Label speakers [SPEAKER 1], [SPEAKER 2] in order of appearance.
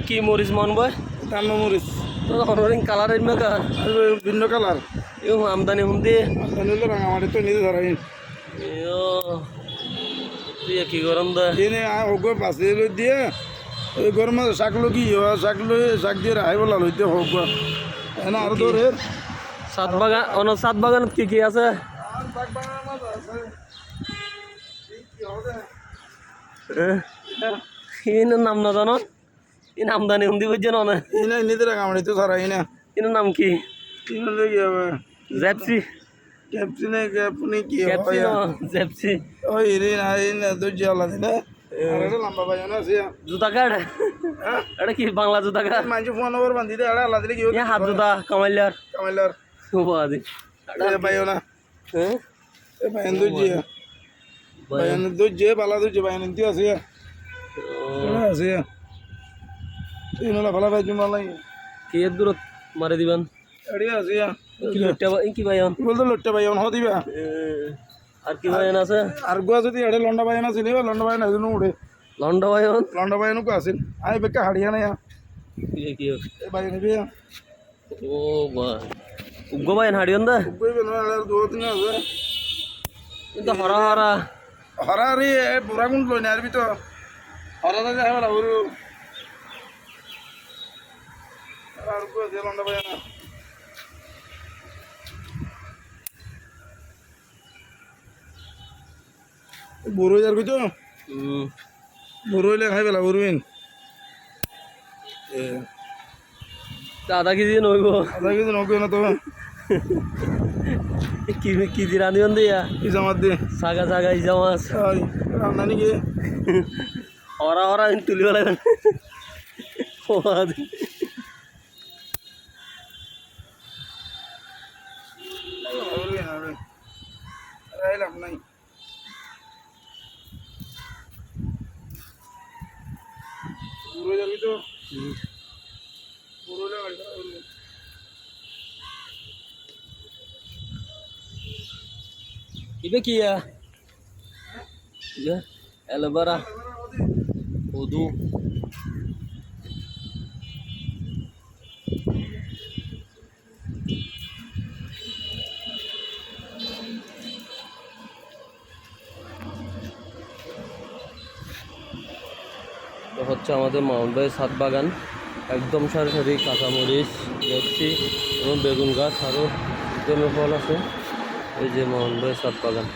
[SPEAKER 1] কি মরিচ মন বয়
[SPEAKER 2] কান্ন মরিচ
[SPEAKER 1] তো অনরিং কালার
[SPEAKER 2] আর ভিন্ন কালার
[SPEAKER 1] ইউ আমদানি হুন্দি
[SPEAKER 2] নিলে রাঙামাটি তো নিজে
[SPEAKER 1] ইয়ো তুই কি গরম দা
[SPEAKER 2] এনে হোক পাশে দিয়ে ওই গরম শাক লো কি হয় শাক লৈ শাক দিয়ে রাহাই বলা লইতে হোক এনে আর ধরে
[SPEAKER 1] সাত বাগান অন সাত বাগানত কি কি আছে ইন নাম না জানো ইন আমদানি হুন্দি বুঝছে না
[SPEAKER 2] এনে নিজে রাঙামাটি তো ধরাই না
[SPEAKER 1] ইন নাম কি
[SPEAKER 2] ইনে কি হবে
[SPEAKER 1] জেপসি
[SPEAKER 2] ক্যাপসিনে ক্যাপনি কি
[SPEAKER 1] ক্যাপসি
[SPEAKER 2] হয়
[SPEAKER 1] জেপসি
[SPEAKER 2] ওই রে না ইনে তো এটা বাজা না
[SPEAKER 1] জুতা কাট এটা কি বাংলা জুতা কাট
[SPEAKER 2] মানুষ ফোন নম্বর বান্ধি দে আল্লাহ দিলে কি
[SPEAKER 1] হাত জুতা কামাইলার
[SPEAKER 2] কামাইলার
[SPEAKER 1] বাদি
[SPEAKER 2] এ পাইও না
[SPEAKER 1] হ্যাঁ
[SPEAKER 2] এ পাইন দুজিয়ে পাইন দুজিয়ে বালা দুজিয়ে পাইন ইন্তি আছে আছে ইনলা ভালা ভাই জুমা লাই
[SPEAKER 1] কি এর দূরত মারে দিবেন? কি লুটটা কি ভাইন
[SPEAKER 2] বলতো লট্টা ভাই অন দিবা।
[SPEAKER 1] আর কি আছে?
[SPEAKER 2] আর গুয়া যদি এড়ে লন্ডা ভাই না চিনিবা লন্ডা ভাই না জন্য উড়ে
[SPEAKER 1] লন্ডা
[SPEAKER 2] ভাই আসিল আই বেকা হাড়িয়া না
[SPEAKER 1] কি কি
[SPEAKER 2] এ ভাই নিবি
[SPEAKER 1] ও বা। উগ্র ভাইন হাড়িয়ন দা
[SPEAKER 2] কই বেনো আর দু তিন আছে।
[SPEAKER 1] কিন্তু হরা হরা
[SPEAKER 2] হরারি এ পুরা গুণ লই না আর ভিতর হরা দা যাবে না ওরু আর কো যে লন্ডা ভাই না বড় যার কইতো
[SPEAKER 1] হুম
[SPEAKER 2] বড় হইলে খাই পেলা বড়ুইন
[SPEAKER 1] আধা কেজি নইব।
[SPEAKER 2] আধা কেজি নকই না তো।
[SPEAKER 1] কি কি দি রাঁধিবন দিয়া
[SPEAKER 2] কি জামাত দে।
[SPEAKER 1] Saga Saga Eja much.
[SPEAKER 2] I রান্না নাকি?
[SPEAKER 1] হরা হরা তুলিব লাগবে ও বাদি।
[SPEAKER 2] বড়ুইন হবে রাইলাম নাই বড় যাবি তো
[SPEAKER 1] হুম।
[SPEAKER 2] বড় হইলে গাড়ি চালা বড়ুইন।
[SPEAKER 1] ইবে কি ya ইয়ে তো হচ্ছে আমাদের মাউন্ট বাই সাত বাগান। একদম সারি সারি কাঁচামরিচ দেখছি এবং বেগুন গাছ আরও ফল আছে। এই যে মাউন্ট বাই সাত বাগান।